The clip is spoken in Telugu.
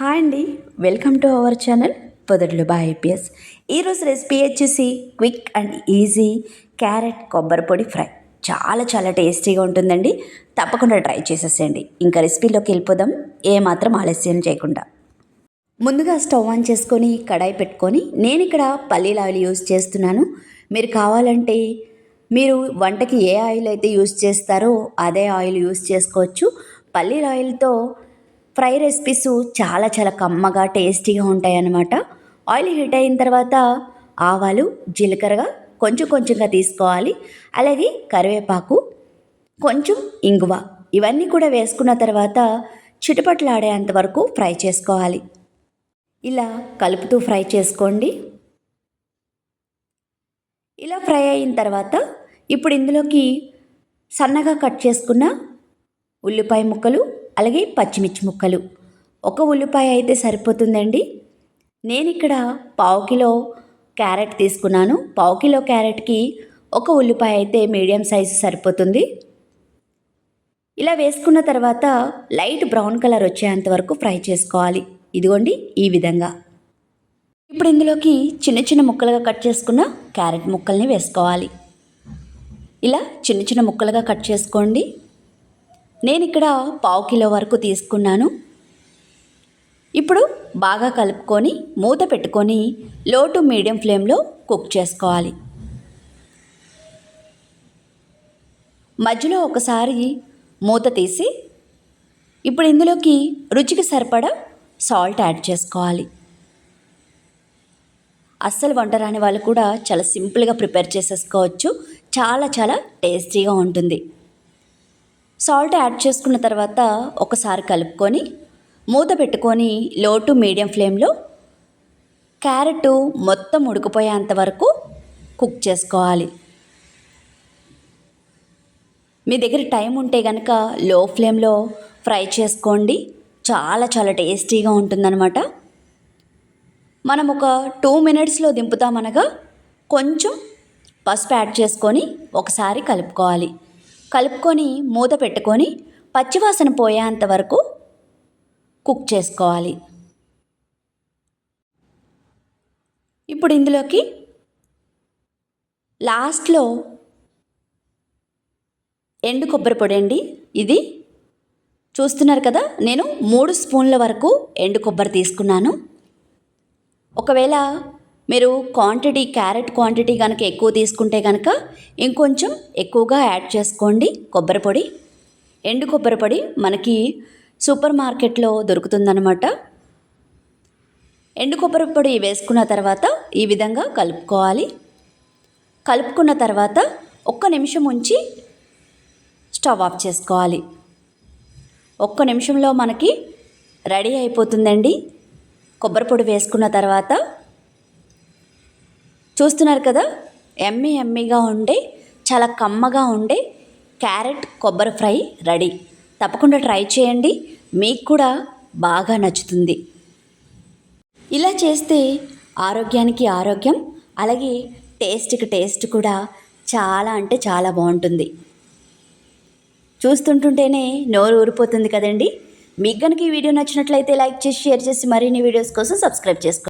హాయ్ అండి. వెల్కమ్ టు అవర్ ఛానల్ పొదడులు బా ఐపీఎస్. ఈరోజు రెసిపీ వచ్చేసి క్విక్ అండ్ ఈజీ క్యారెట్ కొబ్బరి పొడి ఫ్రై. చాలా చాలా టేస్టీగా ఉంటుందండి. తప్పకుండా ట్రై చేసేసేయండి. ఇంకా రెసిపీలోకి వెళ్ళిపోదాం. ఏమాత్రం ఆలస్యం చేయకుండా. ముందుగా స్టవ్ ఆన్ చేసుకొని కడాయి పెట్టుకొని నేను ఇక్కడ పల్లీల ఆయిల్ యూజ్ చేస్తున్నాను. మీరు కావాలంటే మీరు వంటకి ఏ ఆయిల్ అయితే యూజ్ చేస్తారో అదే ఆయిల్ యూజ్ చేసుకోవచ్చు. పల్లీల ఆయిల్తో ఫ్రై రెసిపీస్ చాలా చాలా కమ్మగా టేస్టీగా ఉంటాయి అన్నమాట ఆయిల్ హీట్ అయిన తర్వాత ఆవాలు జీలకర్ర కొంచెం కొంచెంగా తీసుకోవాలి. అలాగే కరివేపాకు కొంచెం ఇంగువ ఇవన్నీ కూడా వేసుకున్న తర్వాత చిటపట్లాడేంత వరకు ఫ్రై చేసుకోవాలి. ఇలా కలుపుతూ ఫ్రై చేసుకోండి. ఇలా ఫ్రై అయిన తర్వాత ఇప్పుడు ఇందులోకి సన్నగా కట్ చేసుకున్న ఉల్లిపాయ ముక్కలు అలాగే పచ్చిమిర్చి ముక్కలు. ఒక ఉల్లిపాయ అయితే సరిపోతుందండి. నేను ఇక్కడ పావు కిలో క్యారెట్ తీసుకున్నాను. పావు కిలో క్యారెట్కి ఒక ఉల్లిపాయ అయితే మీడియం సైజు సరిపోతుంది. ఇలా వేసుకున్న తర్వాత లైట్ బ్రౌన్ కలర్ వచ్చేంత వరకు ఫ్రై చేసుకోవాలి. ఇదిగోండి ఈ విధంగా. ఇప్పుడు ఇందులోకి చిన్న చిన్న ముక్కలుగా కట్ చేసుకున్న క్యారెట్ ముక్కల్ని వేసుకోవాలి. ఇలా చిన్న చిన్న ముక్కలుగా కట్ చేసుకోండి. నేను ఇక్కడ పావు కిలో వరకు తీసుకున్నాను. ఇప్పుడు బాగా కలుపుకొని మూత పెట్టుకొని లో టు మీడియం ఫ్లేమ్లో కుక్ చేసుకోవాలి. మధ్యలో ఒకసారి మూత తీసి ఇప్పుడు ఇందులోకి రుచికి సరిపడా సాల్ట్ యాడ్ చేసుకోవాలి. అస్సలు వంట రాని వాళ్ళు కూడా చాలా సింపుల్గా ప్రిపేర్ చేసేసుకోవచ్చు. చాలా చాలా టేస్టీగా ఉంటుంది. సాల్ట్ యాడ్ చేసుకున్న తర్వాత ఒకసారి కలుపుకొని మూత పెట్టుకొని లో టు మీడియం ఫ్లేమ్లో క్యారెట్ మొత్తం ఉడికిపోయేంత వరకు కుక్ చేసుకోవాలి. మీ దగ్గర టైం ఉంటే కనుక లో ఫ్లేమ్లో ఫ్రై చేసుకోండి. చాలా చాలా టేస్టీగా ఉంటుందన్నమాట. మనం ఒక టూ మినిట్స్లో దింపుతామనగా కొంచెం పసుపు యాడ్ చేసుకొని ఒకసారి కలుపుకోవాలి. కలుపుకొని మూత పెట్టుకొని పచ్చివాసన పోయేంత వరకు కుక్ చేసుకోవాలి. ఇప్పుడు ఇందులోకి లాస్ట్లో ఎండు కొబ్బరి పొడి అండి. ఇది చూస్తున్నారు కదా నేను మూడు స్పూన్ల వరకు ఎండు కొబ్బరి తీసుకున్నాను. ఒకవేళ మీరు క్వాంటిటీ క్యారెట్ క్వాంటిటీ కనుక ఎక్కువ తీసుకుంటే కనుక ఇంకొంచెం ఎక్కువగా యాడ్ చేసుకోండి. కొబ్బరి పొడి. ఎండు కొబ్బరి పొడి మనకి సూపర్ మార్కెట్లో దొరుకుతుందనమాట ఎండు కొబ్బరి పొడి వేసుకున్న తర్వాత ఈ విధంగా కలుపుకోవాలి. కలుపుకున్న తర్వాత ఒక్క నిమిషం ఉంచి స్టవ్ ఆఫ్ చేసుకోవాలి. ఒక్క నిమిషంలో మనకి రెడీ అయిపోతుందండి. కొబ్బరి పొడి వేసుకున్న తర్వాత చూస్తున్నారు కదా? ఎమ్మి ఎమ్మిగా ఉండే చాలా కమ్మగా ఉండే క్యారెట్ కొబ్బరి ఫ్రై రెడీ. తప్పకుండా ట్రై చేయండి. మీకు కూడా బాగా నచ్చుతుంది. ఇలా చేస్తే ఆరోగ్యానికి ఆరోగ్యం అలాగే టేస్ట్కి టేస్ట్ కూడా చాలా అంటే చాలా బాగుంటుంది. చూస్తుంటుంటేనే నోరు ఊరిపోతుంది కదండి. మీకు కనుక ఈ వీడియో నచ్చినట్లయితే లైక్ చేసి షేర్ చేసి మరిన్ని వీడియోస్ కోసం సబ్స్క్రైబ్ చేసుకోండి.